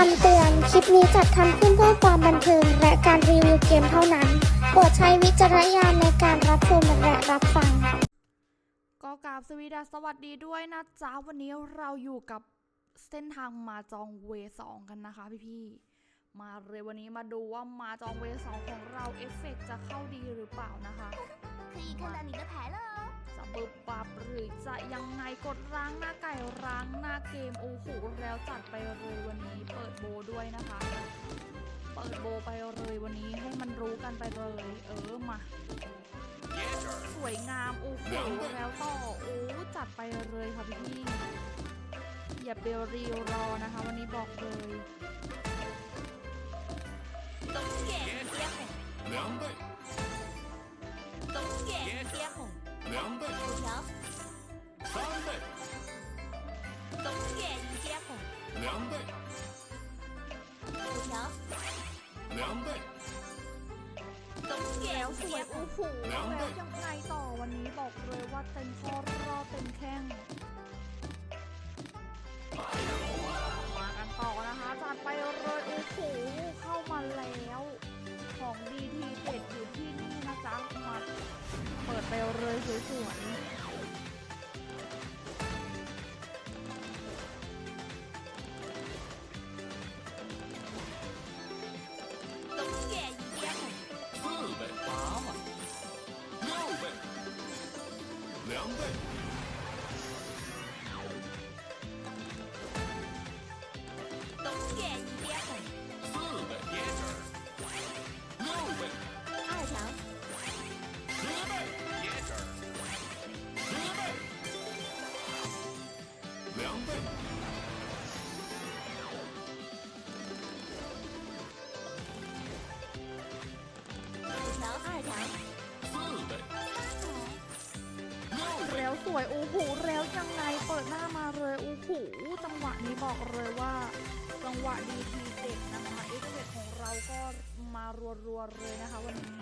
คำเตือน คลิปนี้จัดทำขึ้นเพื่อความบันเทิง และการรีวิวเกมเท่านั้น โปรดใช้วิจารณญาณในการรับชมและรับฟัง ก็กราบสวีดาสสวัสดีด้วยนะจ๊ะ วันนี้เราอยู่กับเส้นทางมาจองเวสองกันนะคะพี่ๆ มาเลยวันนี้มาดูว่ามาจองเวสองของเราเอฟเฟกจะเข้าดีหรือเปล่านะคะคือขนาดนี้ก็แพ้เลย จะเบึบปับหรือจะยังไงกดร้างหน้าไก่ร้างหน้าเกมโอ้โหแล้วจัดไปเลยวันนี้เปิดโบด้วยนะคะ เปิดโบไปเลยวันนี้ให้มันรู้กันไปเลย เออมาสวยงามโอ้โหแล้วต่อโอ้จัดไปเลยค่ะพี่อย่าเบลรีรอนะคะ วันนี้บอกเลยต้องเก่เสียหงต้องเก่ 两倍，五条，三倍，东野接红，两倍，五条，两倍，东野 แล้วสวย 接 โอ้ 红， โหแล้วยังไงต่อวันนี้บอกเลยว่าเต็มข้อรอเต็มแข้งมากันต่อนะคะจัดไปเลยโอ้โหเข้ามาแล้ว ของดีทีเด็ด ไปเลยสวยๆ แล้วสวยโอ้โหแล้วยังไงเปิดหน้ามาเลยโอ้โหจังหวะนี้บอกเลยว่า จังหวะดีทีเด็ดนะคะเอฟเฟกต์ของเราก็มารัวๆเลยนะคะวันนี้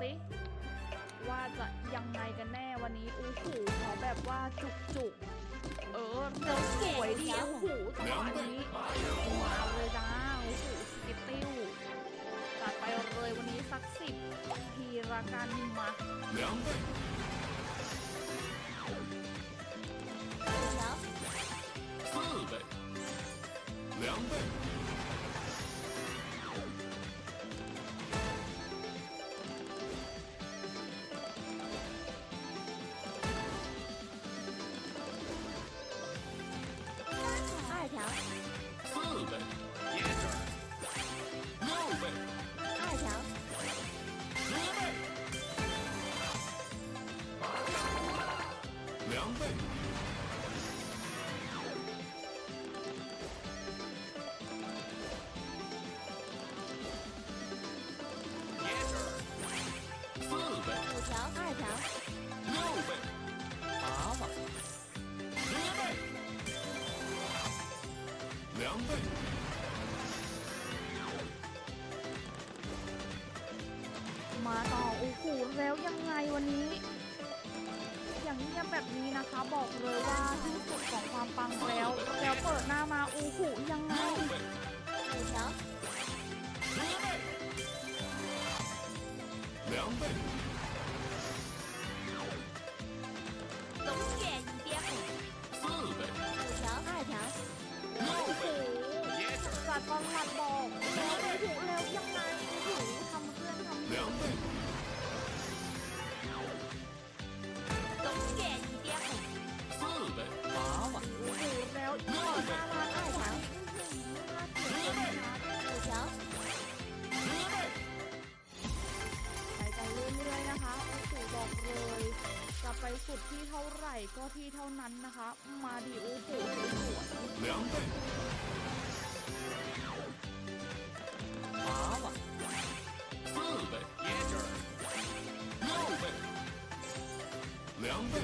สิว่าจะยังไงกันแน่วันนี้อู้หูขอแบบว่าจุกจุกๆเออเร็วสวยดีโอ้โหจังหวะนี้มาเลยจ้าโอ้โหสกิปติ้วจัดไปเลยวันนี้สักสิบทีละกันมา 两倍， 四倍，五条，二条，六倍，八万，十倍，两倍， มาต่อโอ้โหแล้วยังไงวันนี้ อย่างเงียบ แบบนี้นะคะ บอกเลยว่าที่สุดของความปังแล้ว แล้วเปิดหน้ามาอูหูยังไงดูเนาะ两倍。 ที่เท่านั้นนะคะ มาดีโอ้โหสวยๆ 两倍，八万，四倍，接着，六倍，两倍，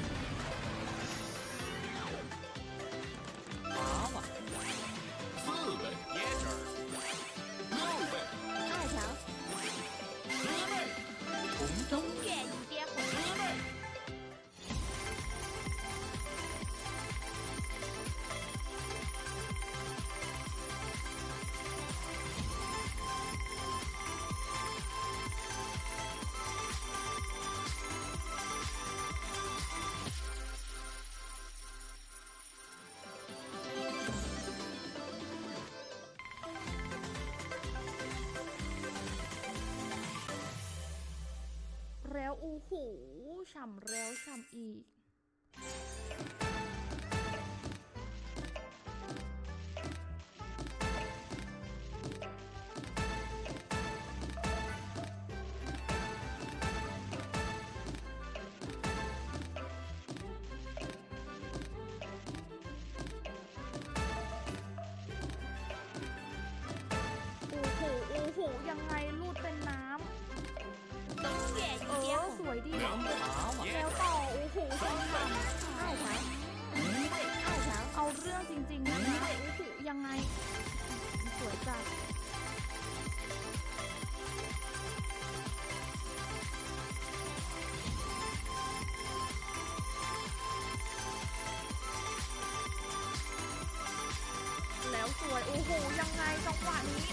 หวะนี้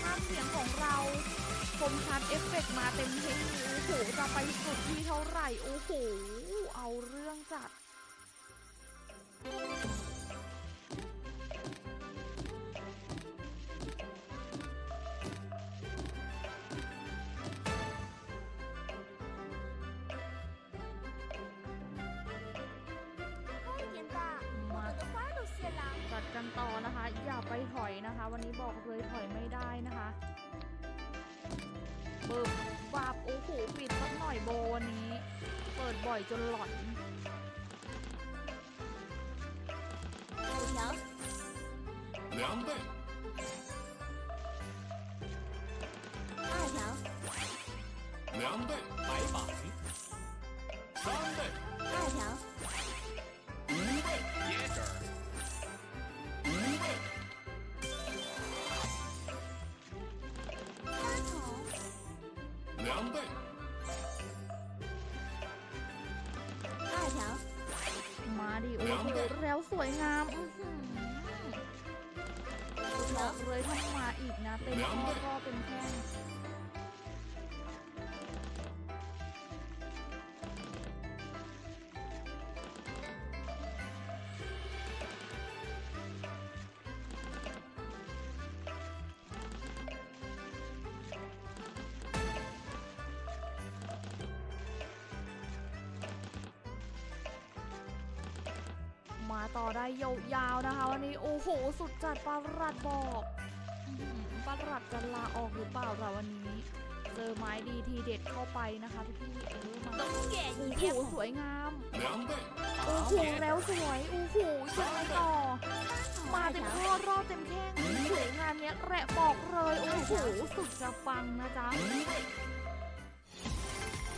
ทาเสียงของเราคมชัดเอฟเฟกต์มาเต็มที่โอ้โหจะไปสุดที่เท่าไหร่โอ้โห ต่อนะคะ อย่าไปถอยนะคะ วันนี้บอกเลยถอยไม่ได้นะคะเบิร์บาบโอ้โหปิดสักหน่อยโบวันนี้ เปิดบ่อยจนหลอนเดี๋ยว两倍าต่อได้ยาวๆนะคะวันนี้โอ้โหสุดจัดปารัดบอกปารัดจะลาออกหรือเปล่าล่ะวันนี้ เจอไม้ดีทีเด็ดเข้าไปนะคะพี่พี่เออมาโอ้โหสวยงามโอ้โหแล้วสวยโอ้โหยังไงต่อ มาเต็มข้อรอบเต็มแข้งสวยงามเนี้ยแระบอกเลยโอ้โหสุดจะฟังนะจ๊ะ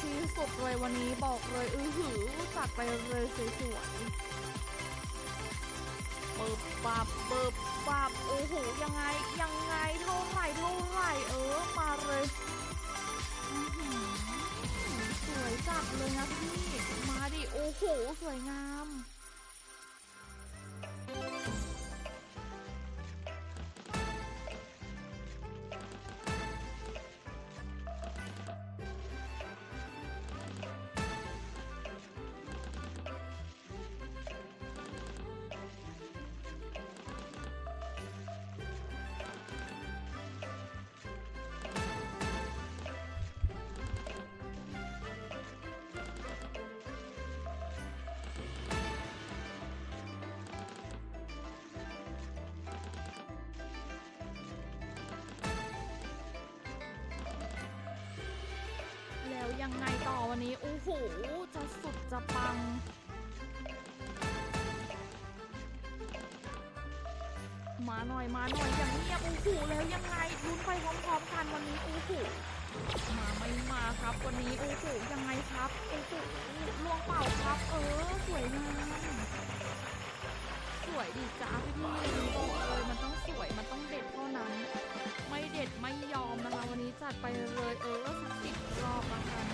ที่สุดเลยวันนี้บอกเลยอือหือจัดไปเลยสวย เปิบปับเปิบปับโอ้โหยังไงยังไงเท่าไหร่เท่าไหร่เออ โอ้โห จะสุดจะปัง มาหน่อยมาหน่อยอย่างเงียบโอ้โหแล้วยังไงลุ้นไปพร้อมๆกันวันนี้โอ้โหมาไม่มาครับวันนี้โอ้โหยังไงครับโอ้โหลวงเป่าครับ เออสวยงามสวยดีจ้าพี่พี่บอกเลยมันต้องสวยมันต้องเด็ดเท่านั้น ไม่เด็ดไม่ยอมนะคะวันนี้จัดไปเลยเออสักสิบรอบละกัน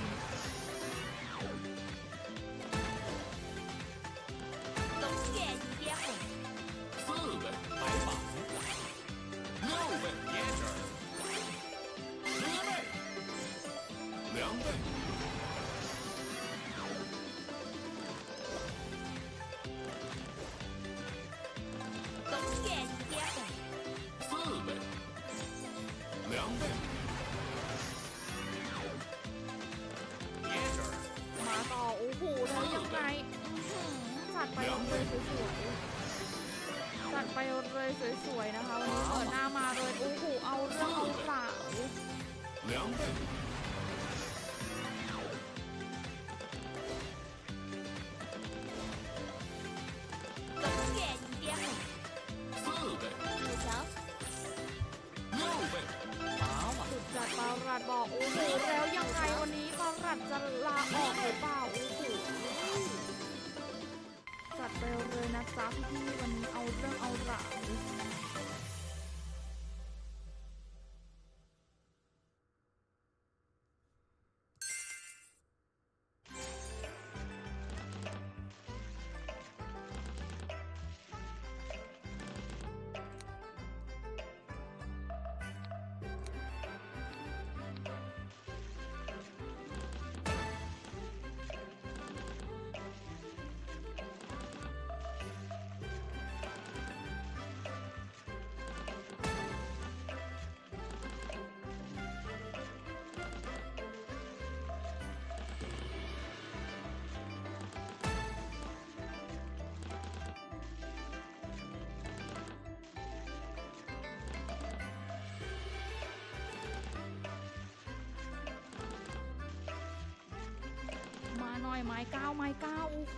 ยไม้ก้าวไม้ก้าวโอ้โห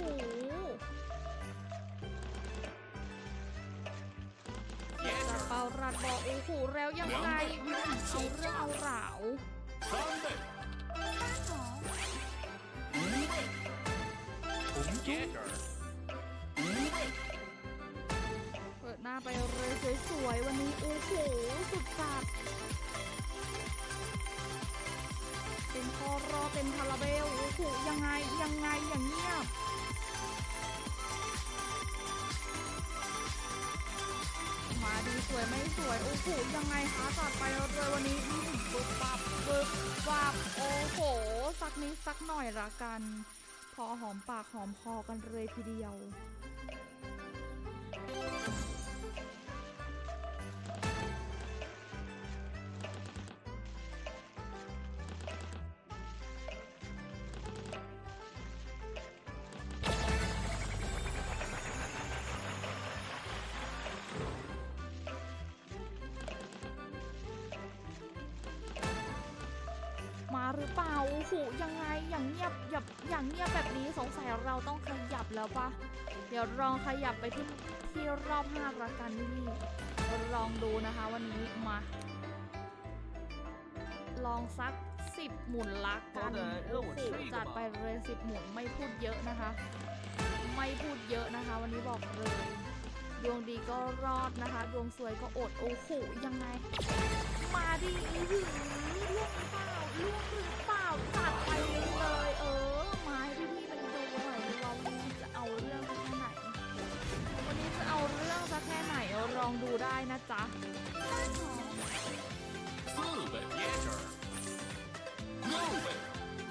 กระเป๋ารัดบอกโอ้โหแล้วยังไงเอาเรื่องเอาราเปิดหน้าไปเลยสวยๆวันนี้โอ้โหสุดจัด เต็มคอรอเต็มคาราเบลโอ้โหยังไงยังไงอย่างเงียบมาดีสวยไม่สวยโอ้โหยังไงคะจัดไปเลยวันนี้อื้อหือปึ๊บปับปึ๊บปับโอ้โห สักนิดสักหน่อยละกัน พอหอมปากหอมคอกันเลยทีเดียว รือเปล่าโอ้โหยังไงอย่างเงียบหยับอย่างเงียบแบบนี้สงสัยเราต้องขยับแล้วปะเดี๋ยวลองขยับไปที่ที่รอบห้าละกันนี่ลองดูนะคะวันนี้มา ลองสักสิบหมุนละกันโอ้โหจัดไปเลยสิบหมุนไม่พูดเยอะนะคะ ไม่พูดเยอะนะคะ วันนี้บอกเลยดวงดีก็รอดนะคะดวงสวยก็อดโอ้โหยังไง มาดีหรือล่วงเปล่าล่วงหรือเปล่าตัดไปเลย เออไม้พี่พี่มันโดนหน่อยเราจะเอาเรื่องแค่ไหน วันนี้จะเอาเรื่องสัแค่ไหนลองดูได้นะจ๊ะ Move it,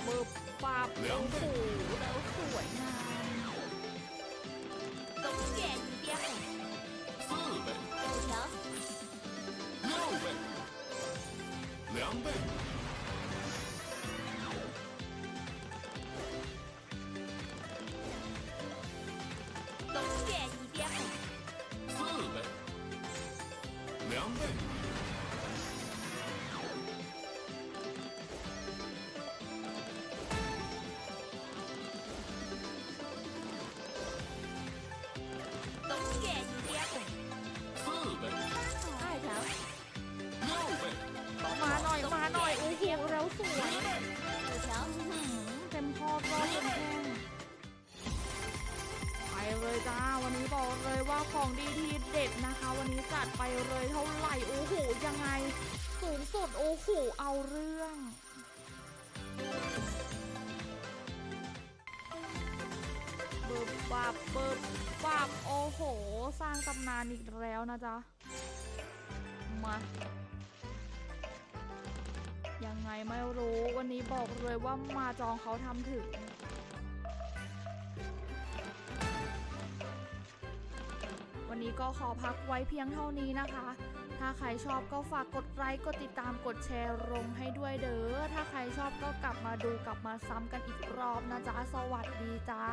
มือปาบแล้วผูแล้วสวยงามต้องแก่เปียของ 两 จ้า วันนี้บอกเลยว่าของดีทีเด็ดนะคะ วันนี้จัดไปเลยเท่าไหร่โอ้โหยังไง สูงสุดโอ้โหเอาเรื่องเบิบบับเบิบบับโอ้โห สร้างตำนานอีกแล้วนะจ๊ะ มายังไงไม่รู้วันนี้บอกเลยว่ามาจองเขาทำถึง นี้ก็ขอพักไว้เพียงเท่านี้นะคะ ถ้าใครชอบก็ฝากกดไลค์ กดติดตาม กดแชร์ลงให้ด้วยเด้อ ถ้าใครชอบก็กลับมาดูกลับมาซ้ำกันอีกรอบนะจ๊ะ สวัสดีจ้า